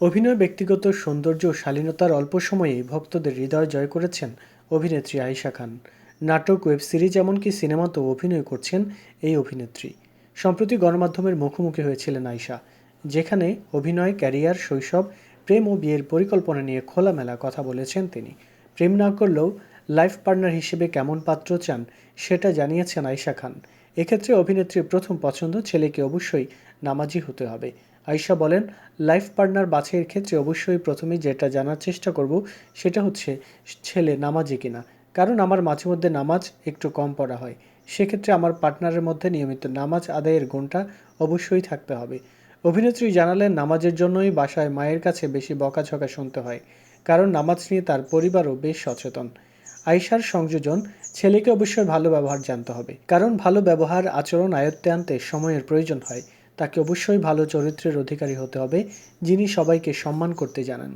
অভিনয় ব্যক্তিগত সৌন্দর্য ও শালীনতার অল্প সময়েই ভক্তদের হৃদয় জয় করেছেন অভিনেত্রী আয়েশা খান। নাটক, ওয়েব সিরিজ এমনকি সিনেমাতেও অভিনয় করছেন এই অভিনেত্রী। সম্প্রতি গণমাধ্যমের মুখোমুখি হয়েছিলেন আয়েশা, যেখানে অভিনয়, ক্যারিয়ার, শৈশব, প্রেম ও বিয়ের পরিকল্পনা নিয়ে খোলামেলা কথা বলেছেন তিনি। প্রেম না করলেও লাইফ পার্টনার হিসেবে কেমন পাত্র চান সেটা জানিয়েছেন আয়েশা খান। এক্ষেত্রে অভিনেত্রীর প্রথম পছন্দ ছেলেকে অবশ্যই নামাজি হতে হবে। আয়েশা বলেন, লাইফ পার্টনার বাছাইয়ের ক্ষেত্রে অবশ্যই প্রথমে যেটা জানার চেষ্টা করব সেটা হচ্ছে ছেলে নামাজি কিনা। কারণ আমার মাঝে মধ্যে নামাজ একটু কম পড়া হয়। সেক্ষেত্রে আমার পার্টনারের মধ্যে নিয়মিত নামাজ আদায়ের গুণটা অবশ্যই থাকতে হবে। অভিনেত্রী জানালেন, নামাজের জন্যই বাসায় মায়ের কাছে বেশি বকাঝকা শুনতে হয়, কারণ নামাজ নিয়ে তার পরিবারও বেশ সচেতন। আয়শার সংযোজন, ছেলেকে অবশ্যই ভালো ব্যবহার জানতে হবে, কারণ ভালো ব্যবহার, আচরণ, আয়ত্তে আনতে সময়ের প্রয়োজন হয়। তাকে অবশ্যই ভালো চরিত্রের অধিকারী হতে হবে যিনি সবাইকে সম্মান করতে জানেন।